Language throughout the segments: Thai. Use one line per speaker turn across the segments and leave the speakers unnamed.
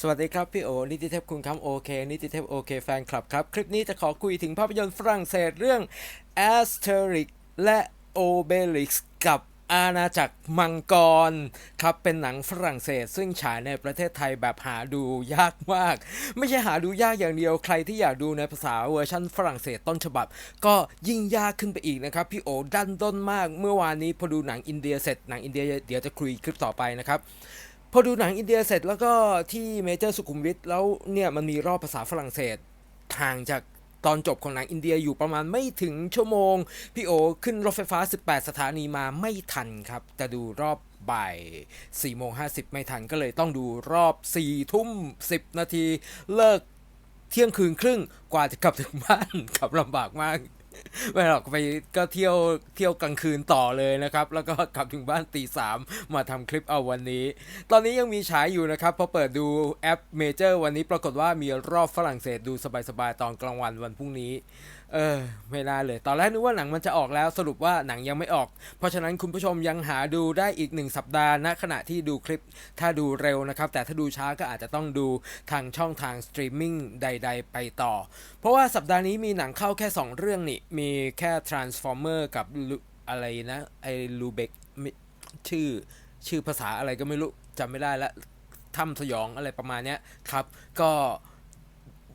สวัสดีครับพี่โอ นิติเทพคุณคำโอเค นิติเทพโอเคแฟนคลับครับ คลิปนี้จะขอคุยถึงภาพยนตร์ฝรั่งเศสเรื่อง Asterix และ Obelix กับอาณาจักรมังกรครับเป็นหนังฝรั่งเศส ซึ่งฉายในประเทศไทยแบบหาดูยากมาก ไม่ใช่หาดูยากอย่างเดียวใครที่อยากดูในภาษาเวอร์ชันฝรั่งเศสต้นฉบับ ก็ยิ่งยากขึ้นไปอีกนะครับพี่โอดันด้นมากเมื่อวานนี้พอดูหนังอินเดียเสร็จหนังอินเดียเดี๋ยวจะคุยคลิปต่อไปนะครับ พอดูหนังอินเดียเสร็จแล้วก็ที่เมเจอร์สุขุมวิทแล้วเนี่ยมันมีรอบภาษาฝรั่งเศสห่างจากตอนจบของหนังอินเดียอยู่ประมาณไม่ถึงชั่วโมง พี่โอขึ้นรถไฟฟ้า 18 สถานีมาไม่ทันครับจะดูรอบบ่าย4โมง50 ไม่ทันก็เลยต้องดูรอบ 4 ทุ่ม 10 นาที เลิกเที่ยงคืนครึ่งกว่าจะกลับถึงบ้านขับลำบากมาก ไม่หรอกไปก็เที่ยวเที่ยวกลางคืนต่อเลยนะครับ แล้วก็กลับถึงบ้านตีสามมาทำคลิปเอาวันนี้ ตอนนี้ยังมีฉายอยู่นะครับพอเปิดดูแอปเมเจอร์วันนี้ปรากฏว่ามีรอบฝรั่งเศสดูสบายๆตอนกลางวันวันพรุ่งนี้เออไม่น่าเลย ตอนแรกนึกว่าหนังมันจะออกแล้วสรุปว่าหนังยังไม่ออก เพราะฉะนั้นคุณผู้ชมยังหาดูได้อีกหนึ่งสัปดาห์ณขณะที่ดูคลิป ถ้าดูเร็วนะครับ แต่ถ้าดูช้าก็อาจจะต้องดูทางช่องทางสตรีมมิ่งใด ๆ ไปต่อ เพราะว่าสัปดาห์นี้มีหนังเข้าแค่ 2 เรื่องนี่ มีแค่ Transformer กับอะไรนะไอ้ลูเบกชื่อชื่อภาษาอะไรก็ไม่รู้จำไม่ได้ละถ้ำสยองอะไรประมาณนี้ครับ ก็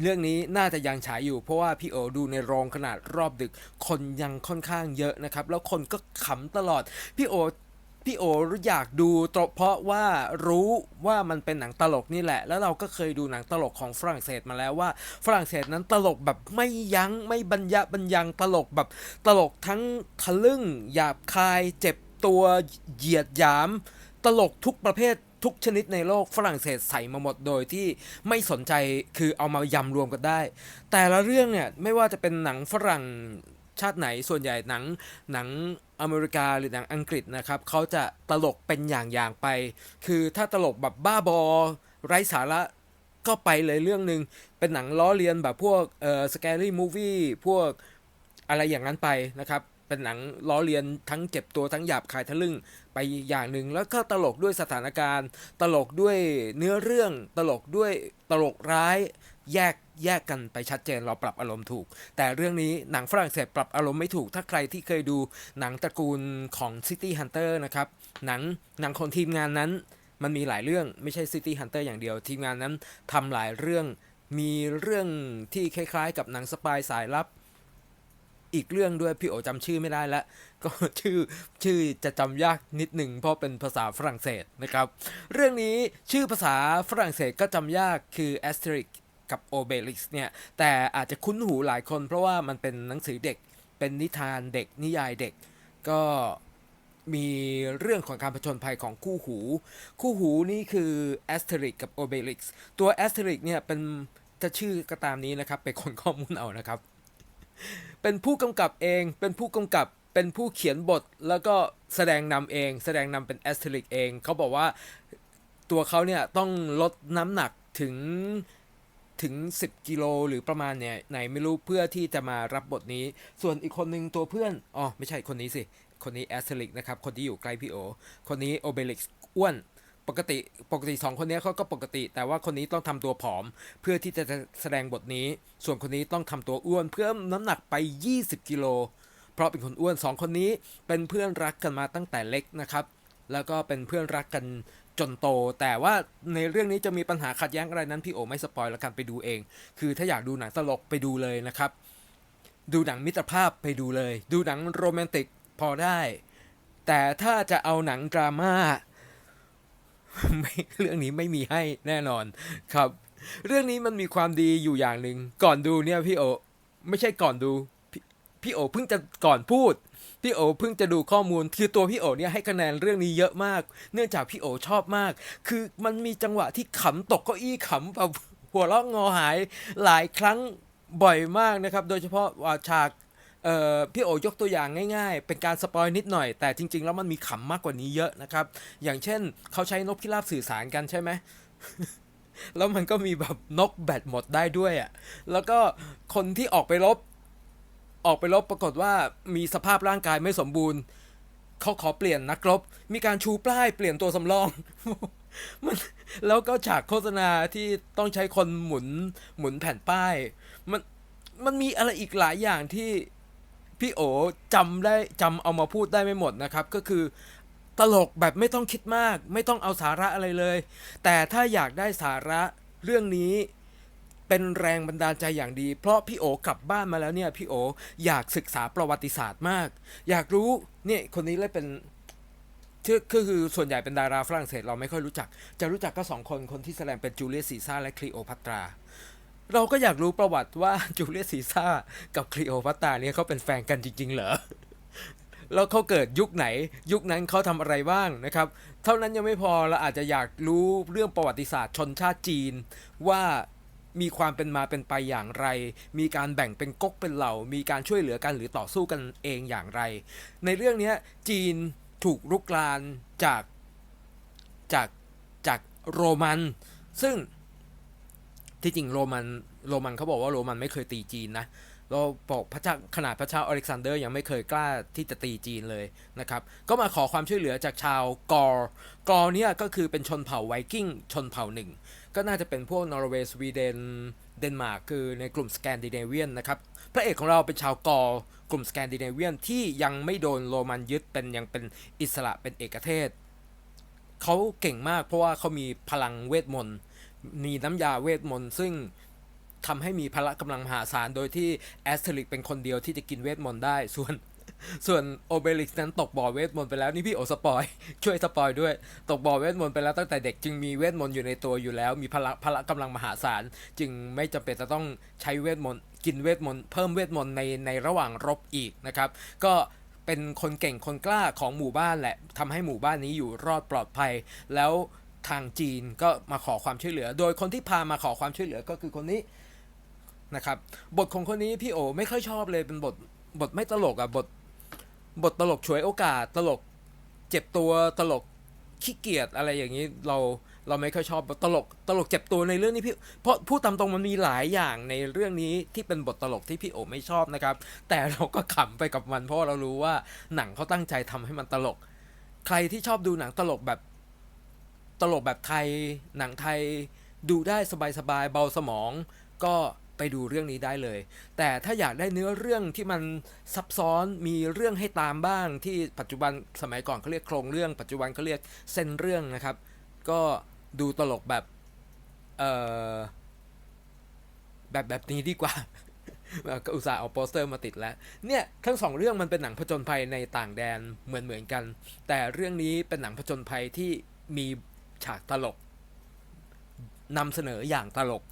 เรื่องนี้น่าจะยังฉายอยู่เพราะว่าพี่โอดูในโรงขนาดรอบดึก คนยังค่อนข้างเยอะนะครับ แล้วคนก็ขำตลอด พี่โอพี่โออยากดูเพราะว่ารู้ว่ามันเป็นหนังตลกนี่แหละ แล้วเราก็เคยดูหนังตลกของฝรั่งเศสมาแล้วว่า ฝรั่งเศสนั้นตลกแบบไม่ยัง้งไม่บรรยะบรรยังตลกแบบตลกทั้งทะลึ่งหยาบคาย เจ็บตัวเหยียดหยาม ตลกทุกประเภท ทุกชนิดในโลกฝรั่งเศสใส่มาหมดโดยที่ไม่สนใจคือเอามายำรวมกันได้ แต่ละเรื่องเนี่ยไม่ว่าจะเป็นหนังฝรั่งชาติไหนส่วนใหญ่หนังหนังอเมริกาหรือหนังอังกฤษนะครับเขาจะตลกเป็นอย่างๆไป คือถ้าตลกแบบบ้าบอ ไร้สาระก็ไปเลยเรื่องหนึ่งเป็นหนังล้อเลียนแบบพวกเอ่อสแกรี่มูวี่พวกอะไรอย่างนั้นไปนะครับ เป็นหนังล้อเลียนทั้งเจ็บตัวทั้งหยาบคายทะลึ่งไปอย่างหนึ่งแล้วก็ตลกด้วยสถานการณ์ ตลกด้วยเนื้อเรื่องตลกด้วยตลกร้ายแยกแยกกันไปชัดเจนเราปรับอารมณ์ถูก แต่เรื่องนี้หนังฝรั่งเศสปรับอารมณ์ไม่ถูก ถ้าใครที่เคยดูหนังตระกูลของ City Hunter นะครับ หนังหนังของทีมงานนั้น มันมีหลายเรื่องไม่ใช่ City Hunter อย่างเดียว ทีมงานนั้นทำหลายเรื่อง มีเรื่องที่คล้ายๆ กับหนังสปายสายลับ อีกเรื่องด้วยพี่โอจำชื่อไม่ได้ละก็ชื่อชื่อจะจำยากนิดหนึ่งเพราะเป็นภาษาฝรั่งเศสนะครับ เรื่องนี้ชื่อภาษาฝรั่งเศสก็จำยากคือ Asterix กับ Obelix เนี่ย แต่อาจจะคุ้นหูหลายคน เพราะว่ามันเป็นหนังสือเด็ก เป็นนิทานเด็กนิยายเด็ก ก็มีเรื่องของการผจญภัยของคู่หู คู่หูนี่คือ Asterix กับ Obelix ตัว Asterix เนี่ยเป็นจะชื่อก็ตามนี้นะครับเป็นคนข้อมูลเอานะครับ เป็นผู้กำกับเอง เป็นผู้กำกับเป็นผู้เขียนบทแล้วก็แสดงนำเอง แสดงนำเป็นแอสเทริกเอง เขาบอกว่าตัวเขาเนี่ยต้องลดน้ำหนักถึงถึง 10 กิโลหรือประมาณเนี่ยไหนไม่รู้เพื่อที่จะมารับบทนี้ ส่วนอีกคนหนึ่งตัวเพื่อนอ๋อไม่ใช่คนนี้สิ คนนี้แอสเทริกนะครับ คนที่อยู่ใกล้พี่โอ คนนี้โอเบลิกอ้วน กติปกติสองคนนี้เขาก็ปกติ แต่ว่าคนนี้ต้องทำตัวผอม เพื่อที่จะแสดงบทนี้ ส่วนคนนี้ต้องทำตัวอ้วน เพื่อน้ำหนักไป 20 กิโล เพราะเป็นคนอ้วนสองคนนี้เป็นเพื่อนรักกันมาตั้งแต่เล็กนะครับ แล้วก็เป็นเพื่อนรักกันจนโต แต่ว่าในเรื่องนี้จะมีปัญหาขัดแย้งอะไรนั้นพี่โอไม่สปอยแล้วกันไปดูเอง คือถ้าอยากดูหนังตลกไปดูเลยนะครับ ดูหนังมิตรภาพไปดูเลย ดูหนังโรแมนติกพอได้ แต่ถ้าจะเอาหนังดราม่า ไม่เรื่องนี้ไม่มีให้แน่นอนครับ เรื่องนี้มันมีความดีอยู่อย่างหนึ่งก่อนดูเนี่ยพี่โอ ไม่ใช่ก่อนดูพพี่โอเพิ่งจะก่อนพูดพี่โอเพิ่งจะดูข้อมูลคือตัวพี่โอเนี่ยให้คะแนนเรื่องนี้เยอะมาก เนื่องจากพี่โอชอบมาก คือมันมีจังหวะที่ขำตกเก้าอี้ขำแบบหัวเราะงอหายหลายครั้งบ่อยมากนะครับ โดยเฉพาะว่าฉาก เอ่อพี่โอยกตัวอย่างง่ายๆ เป็นการสปอยนิดหน่อย แต่จริง ๆ แล้วมันมีขำมากกว่านี้เยอะนะครับ อย่างเช่นเขาใช้นกพิราบสื่อสารกันใช่ไหมแล้วมันก็มีแบบนกแบตหมดได้ด้วยอะ่ะ แล้วก็คนที่ออกไปรบ ออกไปรบปรากฏว่ามีสภาพร่างกายไม่สมบูรณ์ เขาขอเปลี่ยนนักรบ มีการชูป้ายเปลี่ยนตัวสำรอง มันแล้วก็ฉากโฆษณาที่ต้องใช้คนหมุนหมุนแผ่นป้าย มันมันมีอะไรอีกหลายอย่างที่ พี่โอจำได้จำเอามาพูดได้ไม่หมดนะครับ ก็คือตลกแบบไม่ต้องคิดมาก ไม่ต้องเอาสาระอะไรเลย แต่ถ้าอยากได้สาระเรื่องนี้เป็นแรงบันดาลใจอย่างดี เพราะพี่โอกลับบ้านมาแล้วเนี่ยพี่โออยากศึกษาประวัติศาสตร์มาก อยากรู้เนี่ยคนนี้เลยเป็นชื่อคือส่วนใหญ่เป็นดาราฝรั่งเศสเราไม่ค่อยรู้จัก จะรู้จักก็สองคนคนที่แสดงเป็นจูเลียสซีซ่าและคลีโอพัตรา เราก็อยากรู้ประวัติว่าจูเลียสซีซ่ากับคลีโอพัตราเนี่ยเขาเป็นแฟนกันจริง ๆ เหรอแล้วเขาเกิดยุคไหน ยุคนั้นเขาทำอะไรบ้างนะครับ เท่านั้นยังไม่พอเราอาจจะอยากรู้เรื่องประวัติศาสตร์ชนชาติจีน ว่ามีความเป็นมาเป็นไปอย่างไร มีการแบ่งเป็นก๊กเป็นเหล่า มีการช่วยเหลือกันหรือต่อสู้กันเองอย่างไร ในเรื่องนี้จีนถูกรุกรานจากจากจากโรมัน ซึ่ง ที่จริงโรมันโรมันเขาบอกว่าโรมันไม่เคยตีจีนนะเราบอกพระเจ้าขนาดพระเจ้าอเล็กซานเดอร์ยังไม่เคยกล้าที่จะตีจีนเลยนะครับ ก็มาขอความช่วยเหลือจากชาวกอร์กอร์เนี่ยก็คือเป็นชนเผ่าไวกิ้งชนเผ่าหนึ่ง ก็น่าจะเป็นพวกนอร์เวย์สวีเดนเดนมาร์กคือในกลุ่มสแกนดิเนเวียนนะครับ พระเอกของเราเป็นชาวกอร์กลุ่มสแกนดิเนเวียนที่ยังไม่โดนโรมันยึดเป็นยังเป็นอิสระเป็นเอกเทศเขาเก่งมากเพราะว่าเขามีพลังเวทมนต์ มีน้ำยาเวทมนต์ซึ่งทำให้มีพละกำลังมหาศาล โดยที่แอสเทริกเป็นคนเดียวที่จะกินเวทมนต์ได้ ส่วน ส่วนโอเบลิกนั้นตกบ่อเวทมนต์ไปแล้วนี่พี่โอสปอย ช่วยสปอยด้วย ตกบ่อเวทมนต์ไปแล้วตั้งแต่เด็กจึงมีเวทมนต์อยู่ในตัวอยู่แล้ว มีพละพละกำลังมหาศาล จึงไม่จำเป็นจะต้องใช้เวทมนต์กินเวทมนต์เพิ่มเวทมนต์ในในระหว่างรบอีกนะครับ ก็เป็นคนเก่งคนกล้าของหมู่บ้านแหละทำให้หมู่บ้านนี้อยู่รอดปลอดภัยแล้ว ทางจีนก็มาขอความช่วยเหลือ โดยคนที่พามาขอความช่วยเหลือก็คือคนนี้นะครับ บทของคนนี้พี่โอไม่ค่อยชอบเลยเป็นบทบทไม่ตลกอะบทบทตลกฉวยโอกาสตลกเจ็บตัวตลกขี้เกียจอะไรอย่างนี้เราเราไม่ค่อยชอบตลกตลกเจ็บตัวในเรื่องนี้พี่เพราะพูดตามตรงมันมีหลายอย่างในเรื่องนี้ที่เป็นบทตลกที่พี่โอไม่ชอบนะครับ แต่เราก็ขำไปกับมันเพราะเรารู้ว่าหนังเขาตั้งใจทำให้มันตลก ใครที่ชอบดูหนังตลกแบบ ตลกแบบไทยหนังไทยดูได้สบายๆเบาสมอง ก็ไปดูเรื่องนี้ได้เลย แต่ถ้าอยากได้เนื้อเรื่องที่มันซับซ้อนมีเรื่องให้ตามบ้าง ที่ปัจจุบันสมัยก่อนเขาเรียกโครงเรื่อง ปัจจุบันเขาเรียกเส้นเรื่องนะครับ ก็ดูตลกแบบเอ่อแบบแบบนี้ดีกว่าก็อุตส่าห์เอาโปสเตอร์มาติดแล้ว เนี่ยทั้งสองเรื่องมันเป็นหนังผจญภัยในต่างแดนเหมือนเหมือนกัน แต่เรื่องนี้เป็นหนังผจญภัยที่มี ฉากตลกนำเสนออย่างตลก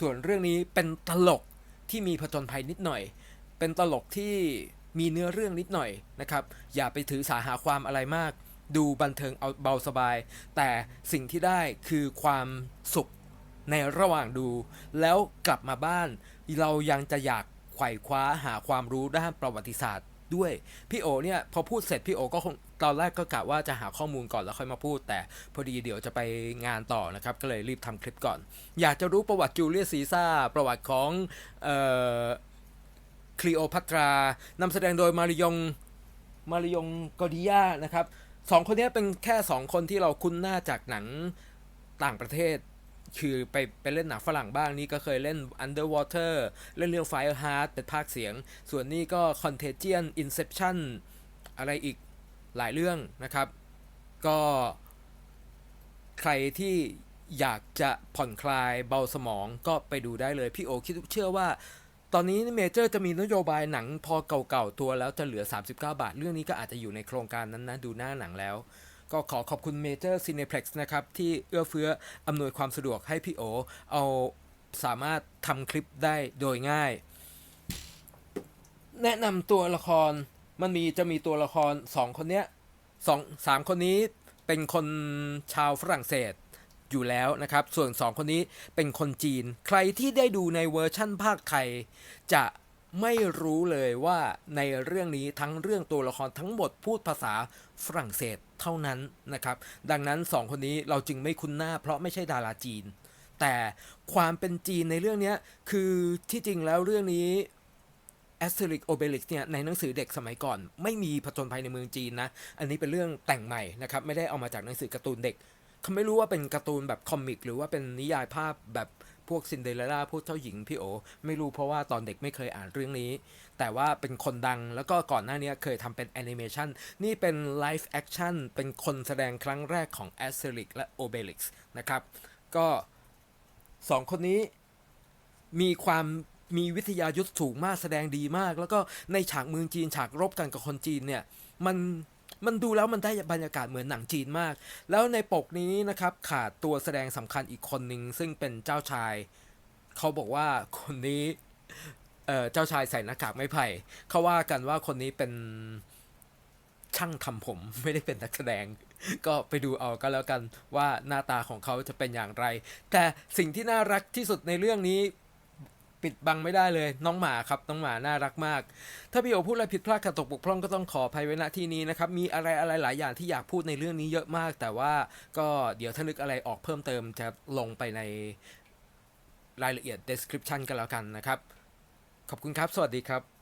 ส่วนเรื่องนี้เป็นตลกที่มีผจญภัยนิดหน่อย เป็นตลกที่มีเนื้อเรื่องนิดหน่อยนะครับ อย่าไปถือสาหาความอะไรมาก ดูบันเทิงเอาเบาสบาย แต่สิ่งที่ได้คือความสุขในระหว่างดู แล้วกลับมาบ้าน เรายังจะอยาก ไขว่คว้าหาความรู้ด้านประวัติศาสตร์ ด้วยพี่โอเนี่ยพอพูดเสร็จพี่โอก็คงตอนแรกก็กะว่าจะหาข้อมูลก่อนแล้วค่อยมาพูด แต่พอดีเดี๋ยวจะไปงานต่อนะครับ ก็เลยรีบทำคลิปก่อน อยากจะรู้ประวัติจูเลียสซีซ่าประวัติของเอ่อคลีโอพัตรานำแสดงโดยมาริยงมาริยงกอดิยานะครับสองคนนี้เป็นแค่สองคนที่เราคุ้นหน้าจากหนังต่างประเทศ คือไปไปเล่นหนังฝรั่งบ้างนี่ก็เคยเล่น Underwater เล่นเรื่อง Fire Heart เป็นภาคเสียง ส่วนนี้ก็ Contagion Inception อะไรอีกหลายเรื่องนะครับ ก็ใครที่อยากจะผ่อนคลายเบาสมองก็ไปดูได้เลย พี่โอคิดเชื่อว่า ตอนนี้เมเจอร์จะมีนโยบายหนังพอเก่าๆตัวแล้วจะเหลือ 39 บาท เรื่องนี้ก็อาจจะอยู่ในโครงการนั้นนะ ดูหน้าหนังแล้ว ก็ขอขอบคุณเมเจอร์ซีเน p พ e x นะครับ ที่เอื้อเฟื้ออำนวยความสะดวกให้พี่โอ เอาสามารถทำคลิปได้โดยง่าย แนะนำตัวละครมันมีจะมีตัวละครสองคนเนี้ยสองสามคนนี้เป็นคนชาวฝรั่งเศสอยู่แล้วนะครับ ส่วน2คนนี้เป็นคนจีน ใครที่ได้ดูในเวอร์ชั่นภาคไทยจะ ไม่รู้เลยว่าในเรื่องนี้ทั้งเรื่องตัวละครทั้งหมดพูดภาษาฝรั่งเศสเท่านั้นนะครับ ดังนั้น 2 คนนี้เราจึงไม่คุ้นหน้าเพราะไม่ใช่ดาราจีน แต่ความเป็นจีนในเรื่องนี้คือที่จริงแล้วเรื่องนี้แอสเทริกโอเบลิกเนี่ยในหนังสือเด็กสมัยก่อน ไม่มีผจญภัยในเมืองจีนนะ อันนี้เป็นเรื่องแต่งใหม่นะครับ ไม่ได้เอามาจากหนังสือการ์ตูนเด็กเขาไม่รู้ว่าเป็นการ์ตูนแบบคอมิก หรือว่าเป็นนิยายภาพแบบ พวกซินเดอเรลล่าพวกเจ้าหญิงพี่โอไม่รู้เพราะว่าตอนเด็กไม่เคยอ่านเรื่องนี้ แต่ว่าเป็นคนดังแล้วก็ก่อนหน้านี้เคยทำเป็นแอนิเมชันนี่เป็นไลฟ์แอคชั่นเป็นคนแสดงครั้งแรกของ a s t e r i x และ Obelix นะครับ ก็สองคนนี้มีความมีวิทยายุทธสูงมากแสดงดีมาก แล้วก็ในฉากเมืองจีนฉากรบกันกับคนจีนเนี่ย มัน มันดูแล้วมันได้บรรยากาศเหมือนหนังจีนมาก แล้วในปกนี้นะครับขาดตัวแสดงสำคัญอีกคนหนึ่งซึ่งเป็นเจ้าชาย เขาบอกว่าคนนี้เออเจ้าชายใส่หน้ากากไม้ไผ่เขาว่ากันว่าคนนี้เป็นช่างทำผมไม่ได้เป็นนักแสดง ก็ไปดูเอาก็แล้วกันว่าหน้าตาของเขาจะเป็นอย่างไร แต่สิ่งที่น่ารักที่สุดในเรื่องนี้ ปิดบังไม่ได้เลย น้องหมาครับน้องหมาน่ารักมาก ถ้าพี่โอพูดอะไรผิดพลาดขาดตกบกพร่องก็ต้องขออภัยไว้ณที่นี้นะครับมีอะไรอะไรหลายอย่างที่อยากพูดในเรื่องนี้เยอะมาก แต่ว่าก็เดี๋ยวถ้านึกอะไรออกเพิ่มเติมจะลงไปในรายละเอียด description กันแล้วกันนะครับ ขอบคุณครับ สวัสดีครับ